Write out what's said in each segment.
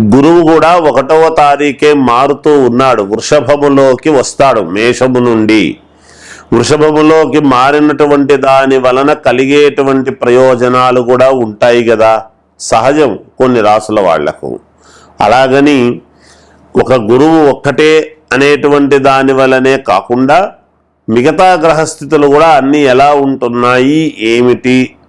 గురువు కూడా ఒకటవ తారీఖే మారుతూ ఉన్నాడు. వృషభములోకి వస్తాడు మేషము నుండి. వృషభములోకి మారినటువంటి దాని వలన కలిగేటువంటి ప్రయోజనాలు కూడా ఉంటాయి కదా సహజం కొన్ని రాసుల వాళ్ళకు. అలాగని ఒక గురువు ఒక్కటే అనేటువంటి దాని వలనే కాకుండా మిగతా గ్రహస్థితులు కూడా అన్నీ ఎలా ఉంటున్నాయి? ఏమిటి?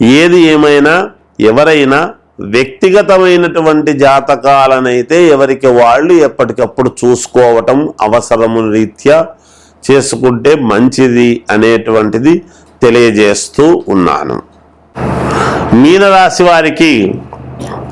ఏది ఏమైనా ఎవరైనా వ్యక్తిగతమైనటువంటి జాతకాలనైతే ఎవరికి వాళ్ళు ఎప్పటికప్పుడు చూసుకోవటం అవసరము రీత్యా చేసుకుంటే మంచిది అనేటువంటిది తెలియజేస్తూ ఉన్నాను. మీనరాశి వారికి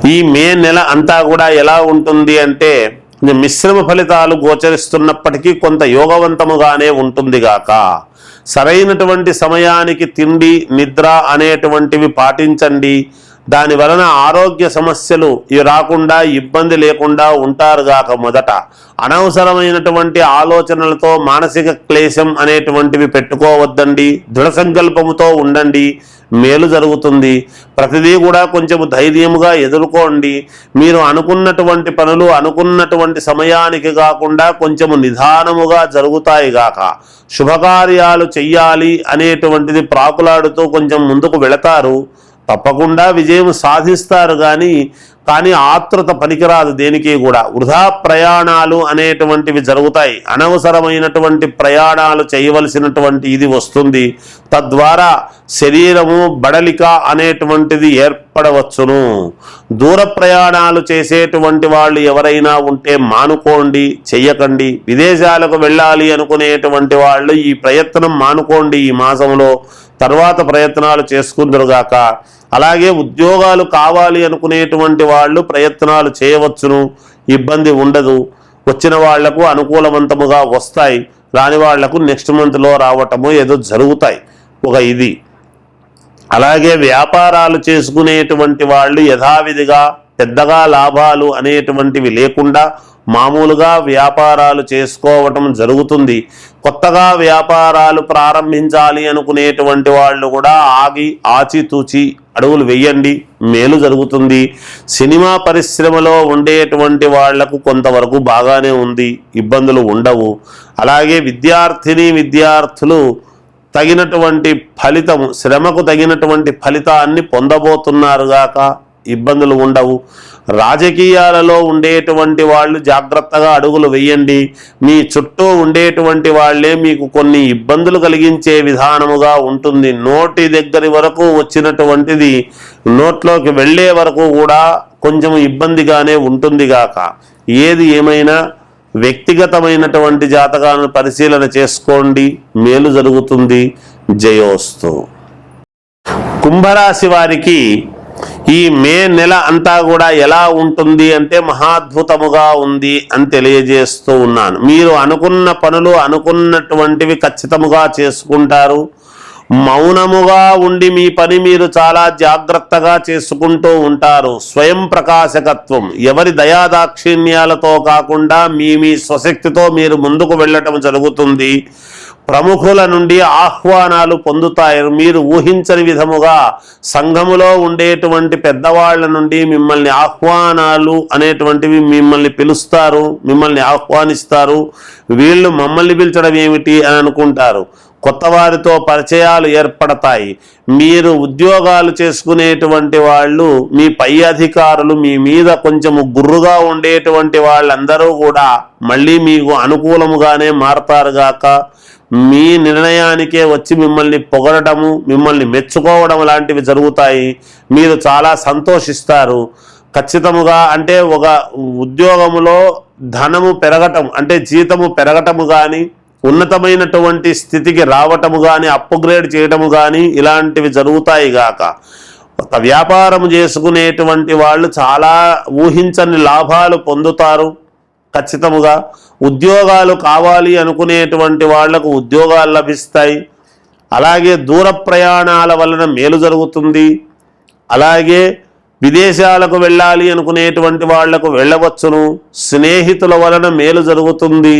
ఈ మే నెల అంతా కూడా ఎలా ఉంటుంది అంటే మిశ్రమ ఫలితాలు గోచరిస్తున్నప్పటికీ కొంత యోగవంతముగానే ఉంటుంది గాక. సరైనటువంటి సమయానికి తిండి నిద్ర అనేటువంటివి పాటించండి. దాని వలన ఆరోగ్య సమస్యలు రాకుండా ఇబ్బంది లేకుండా ఉంటారు గాక మొదట. అనవసరమైనటువంటి ఆలోచనలతో మానసిక క్లేశం అనేటువంటివి పెట్టుకోవద్దండి. దృఢ సంకల్పముతో ఉండండి. మేలు జరుగుతుంది. ప్రతిదీ కూడా కొంచెం ధైర్యముగా ఎదుర్కోండి. మీరు అనుకున్నటువంటి పనులు అనుకున్నటువంటి సమయానికి కాకుండా కొంచెం నిదానముగా జరుగుతాయి గాక. శుభకార్యాలు చెయ్యాలి అనేటువంటిది ప్రాకులాడుతూ కొంచెం ముందుకు వెళతారు. తప్పకుండా విజయం సాధిస్తారు కానీ కానీ ఆతృత పనికిరాదు దేనికి కూడా. వృధా ప్రయాణాలు అనేటువంటివి జరుగుతాయి. అనవసరమైనటువంటి ప్రయాణాలు చేయవలసినటువంటి ఇది వస్తుంది. తద్వారా శరీరము బడలిక అనేటువంటిది ఏర్పడవచ్చును. దూర ప్రయాణాలు చేసేటువంటి వాళ్ళు ఎవరైనా ఉంటే మానుకోండి చెయ్యకండి. విదేశాలకు వెళ్ళాలి అనుకునేటువంటి వాళ్ళు ఈ ప్రయత్నం మానుకోండి ఈ మాసంలో. తర్వాత ప్రయత్నాలు చేసుకుందరుగాక. అలాగే ఉద్యోగాలు కావాలి అనుకునేటువంటి వాళ్ళు ప్రయత్నాలు చేయవచ్చును. ఇబ్బంది ఉండదు. వచ్చిన వాళ్ళకు అనుకూలవంతముగా వస్తాయి. రాని వాళ్ళకు నెక్స్ట్ మంత్లో రావటము ఏదో జరుగుతాయి. ఒక ఇది. అలాగే వ్యాపారాలు చేసుకునేటువంటి వాళ్ళు యథావిధిగా పెద్దగా లాభాలు అనేటువంటివి లేకుండా మామూలుగా వ్యాపారాలు చేసుకోవటం జరుగుతుంది. కొత్తగా వ్యాపారాలు ప్రారంభించాలి అనుకునేటువంటి వాళ్ళు కూడా ఆగి ఆచితూచి అడుగులు వెయ్యండి మేలు జరుగుతుంది. సినిమా పరిశ్రమలో ఉండేటువంటి వాళ్ళకు కొంతవరకు బాగానే ఉంది. ఇబ్బందులు ఉండవు. అలాగే విద్యార్థిని విద్యార్థులు తగినటువంటి ఫలితం శ్రమకు తగినటువంటి ఫలితాన్ని పొందబోతున్నారుగాక ఇబ్బందులు ఉండవు. రాజకీయాలలో ఉండేటువంటి వాళ్ళు జాగ్రత్తగా అడుగులు వేయండి. మీ చుట్టూ ఉండేటువంటి వాళ్ళే మీకు కొన్ని ఇబ్బందులు కలిగించే విధానముగా ఉంటుంది. నోటి దగ్గరి వరకు వచ్చినటువంటిది నోట్లోకి వెళ్ళే వరకు కూడా కొంచెం ఇబ్బందిగానే ఉంటుంది గాక. ఏది ఏమైనా వ్యక్తిగతమైనటువంటి జాతకాలను పరిశీలన చేసుకోండి. మేలు జరుగుతుంది. జయోస్తు. కుంభరాశి వారికి ఈ మే నెల అంతా కూడా ఎలా ఉంటుంది అంటే మహాద్భుతముగా ఉంది అని తెలియజేస్తూ ఉన్నాను. మీరు అనుకున్న పనులు అనుకున్నటువంటివి ఖచ్చితముగా చేసుకుంటారు. మౌనముగా ఉండి మీ పని మీరు చాలా జాగ్రత్తగా చేసుకుంటూ ఉంటారు. స్వయం ప్రకాశకత్వం. ఎవరి దయాదాక్షిణ్యాలతో కాకుండా మీ మీ స్వశక్తితో మీరు ముందుకు వెళ్ళటం జరుగుతుంది. ప్రముఖుల నుండి ఆహ్వానాలు పొందుతారు మీరు ఊహించని విధముగా సంఘములో ఉండేటువంటి పెద్దవాళ్ళ నుండి మిమ్మల్ని ఆహ్వానాలు అనేటువంటివి మిమ్మల్ని పిలుస్తారు మిమ్మల్ని ఆహ్వానిస్తారు. వీళ్ళు మమ్మల్ని పిలిచడం ఏమిటి అని అనుకుంటారు. కొత్త వారితో పరిచయాలు ఏర్పడతాయి. మీరు ఉద్యోగాలు చేసుకునేటువంటి వాళ్ళు మీ పై అధికారులు మీ మీద కొంచెము గుర్రుగా ఉండేటువంటి వాళ్ళందరూ కూడా మళ్ళీ మీకు అనుకూలముగానే మారతారుగాక మీ నిర్ణయానికే వచ్చి మిమ్మల్ని పొగడము మిమ్మల్ని మెచ్చుకోవడం లాంటివి జరుగుతాయి. మీరు చాలా సంతోషిస్తారు. ఖచ్చితముగా అంటే ఒక ఉద్యోగములో ధనము పెరగటం అంటే జీతము పెరగటము కానీ ఉన్నతమైనటువంటి స్థితికి రావటము కానీ అప్గ్రేడ్ చేయటము కానీ ఇలాంటివి జరుగుతాయి గాక. వ్యాపారం చేసుకునేటువంటి వాళ్ళు చాలా ఊహించని లాభాలు పొందుతారు. ఖచ్చితముగా ఉద్యోగాలు కావాలి అనుకునేటువంటి వాళ్ళకు ఉద్యోగాలు లభిస్తాయి. అలాగే దూర ప్రయాణాల వలన మేలు జరుగుతుంది. అలాగే విదేశాలకు వెళ్ళాలి అనుకునేటువంటి వాళ్ళకు వెళ్ళవచ్చును. స్నేహితుల వలన మేలు జరుగుతుంది.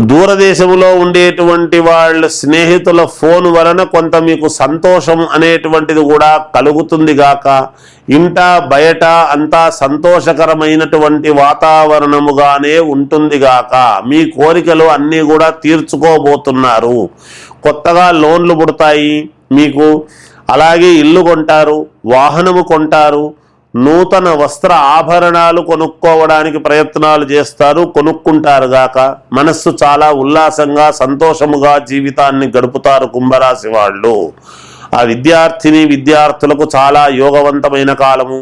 దూరదేశంలో ఉండేటువంటి వాళ్ళ స్నేహితుల ఫోన్ వలన కొంత మీకు సంతోషం అనేటువంటిది కూడా కలుగుతుంది గాక. ఇంట బయట అంతా సంతోషకరమైనటువంటి వాతావరణముగానే ఉంటుంది గాక. మీ కోరికలు అన్నీ కూడా తీర్చుకోబోతున్నారు. కొత్తగా లోన్లు పుడతాయి మీకు అలాగే ఇల్లు కొంటారు వాహనము కొంటారు నూతన వస్త్ర ఆభరణాలు కొనుక్కోవడానికి ప్రయత్నాలు చేస్తారు. కొనుక్కుంటారు గాక. మనస్సు చాలా ఉల్లాసంగా సంతోషముగా జీవితాన్ని గడుపుతారు కుంభరాశి వాళ్ళు. ఆ విద్యార్థిని విద్యార్థులకు చాలా యోగవంతమైన కాలము.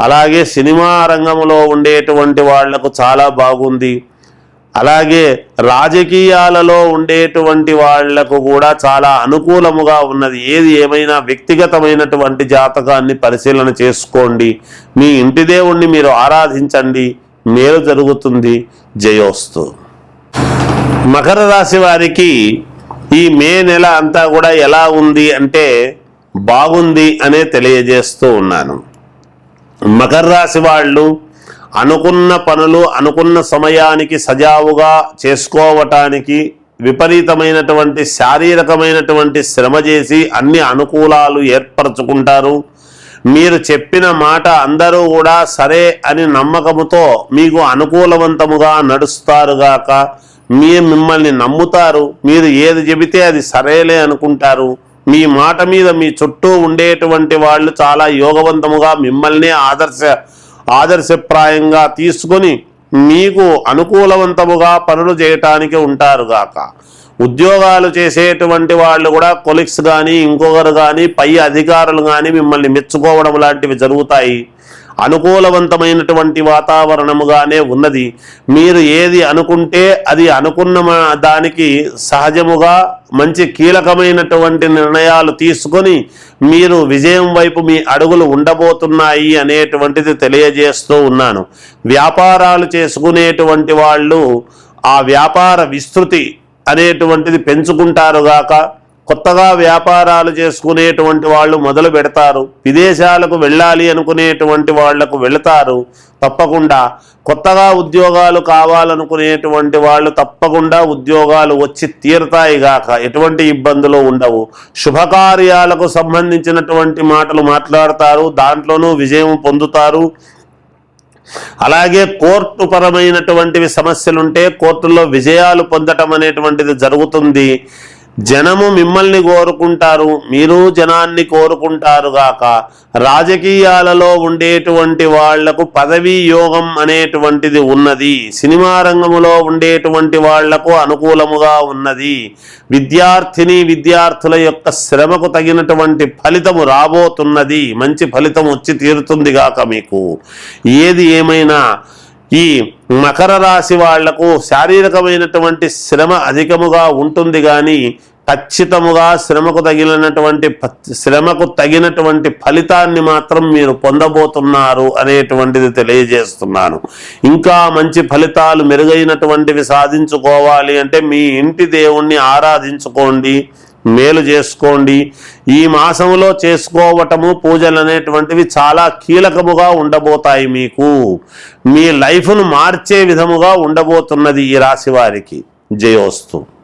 అలాగే సినిమా రంగంలో ఉండేటువంటి వాళ్ళకు చాలా బాగుంది. అలాగే రాజకీయాలలో ఉండేటువంటి వాళ్ళకు కూడా చాలా అనుకూలముగా ఉన్నది. ఏది ఏమైనా వ్యక్తిగతమైనటువంటి జాతకాన్ని పరిశీలన చేసుకోండి. మీ ఇంటి దేవుణ్ణి మీరు ఆరాధించండి. మేలు జరుగుతుంది. జయోస్తు. మకర రాశి వారికి ఈ మే నెల అంతా కూడా ఎలా ఉంది అంటే బాగుంది అనే తెలియజేస్తూ ఉన్నాను. మకర రాశి వాళ్ళు అనుకున్న పనులు అనుకున్న సమయానికి సజావుగా చేసుకోవటానికి విపరీతమైనటువంటి శారీరకమైనటువంటి శ్రమ చేసి అన్ని అనుకూలాలు ఏర్పరచుకుంటారు. మీరు చెప్పిన మాట అందరూ కూడా సరే అని నమ్మకముతో మీకు అనుకూలవంతముగా నడుస్తారుగాక మీ మిమ్మల్ని నమ్ముతారు. మీరు ఏది చెబితే అది సరేలే అనుకుంటారు. మీ మాట మీద మీ చుట్టూ ఉండేటువంటి వాళ్ళు చాలా యోగవంతముగా మిమ్మల్ని ఆదర్శ ఆదర్శప్రాయంగా తీసుకొని మీకు అనుకూలవంతముగా పనులు చేయటానికి ఉంటారుగాక ఉద్యోగాలు చేసేటువంటి వాళ్ళు కూడా కొలిక్స్ కానీ ఇంకొకరు కానీ పై అధికారులు కానీ మిమ్మల్ని మెచ్చుకోవడం లాంటివి జరుగుతాయి. అనుకూలవంతమైనటువంటి వాతావరణముగానే ఉన్నది. మీరు ఏది అనుకుంటే అది అనుకున్న దానికి సహజముగా మంచి కీలకమైనటువంటి నిర్ణయాలు తీసుకొని మీరు విజయం వైపు మీ అడుగులు ఉండబోతున్నాయి అనేటువంటిది తెలియజేస్తూ ఉన్నాను. వ్యాపారాలు చేసుకునేటువంటి వాళ్ళు ఆ వ్యాపార విస్తృతి అనేటువంటిది పెంచుకుంటారుగాక కొత్తగా వ్యాపారాలు చేసుకునేటువంటి వాళ్ళు మొదలు పెడతారు. విదేశాలకు వెళ్ళాలి అనుకునేటువంటి వాళ్ళకు వెళతారు. తప్పకుండా కొత్తగా ఉద్యోగాలు కావాలనుకునేటువంటి వాళ్ళు తప్పకుండా ఉద్యోగాలు వచ్చి తీరుతాయి గాక. ఎటువంటి ఇబ్బందులు ఉండవు. శుభకార్యాలకు సంబంధించినటువంటి మాటలు మాట్లాడతారు. దాంట్లోనూ విజయం పొందుతారు. అలాగే కోర్టు పరమైనటువంటివి సమస్యలుంటే కోర్టులో విజయాలు పొందటం అనేటువంటిది జరుగుతుంది. జనము మిమ్మల్ని కోరుకుంటారు మీరు జనాన్ని కోరుకుంటారు గాక. రాజకీయాలలో ఉండేటువంటి వాళ్ళకు పదవీ యోగం అనేటువంటిది ఉన్నది. సినిమా రంగములో ఉండేటువంటి వాళ్ళకు అనుకూలముగా ఉన్నది. విద్యార్థిని విద్యార్థుల యొక్క శ్రమకు తగినటువంటి ఫలితము రాబోతున్నది. మంచి ఫలితం వచ్చి తీరుతుంది గాక మీకు. ఏది ఏమైనా ఈ మకర రాశి వాళ్ళకు శారీరకమైనటువంటి శ్రమ అధికముగా ఉంటుంది కానీ ఖచ్చితముగా శ్రమకు తగిలినటువంటి శ్రమకు తగినటువంటి ఫలితాన్ని మాత్రం మీరు పొందబోతున్నారు అనేటువంటిది తెలియజేస్తున్నాను. ఇంకా మంచి ఫలితాలు మెరుగైనటువంటివి సాధించుకోవాలి అంటే మీ ఇంటి దేవుణ్ణి ఆరాధించుకోండి. మేలు చేసుకోండి. ఈ మాసంలో చేసుకోవటము పూజలు అనేటువంటివి చాలా కీలకముగా ఉండబోతాయి మీకు. మీ లైఫ్ను మార్చే విధముగా ఉండబోతున్నది ఈ రాశి వారికి. జయోస్తు.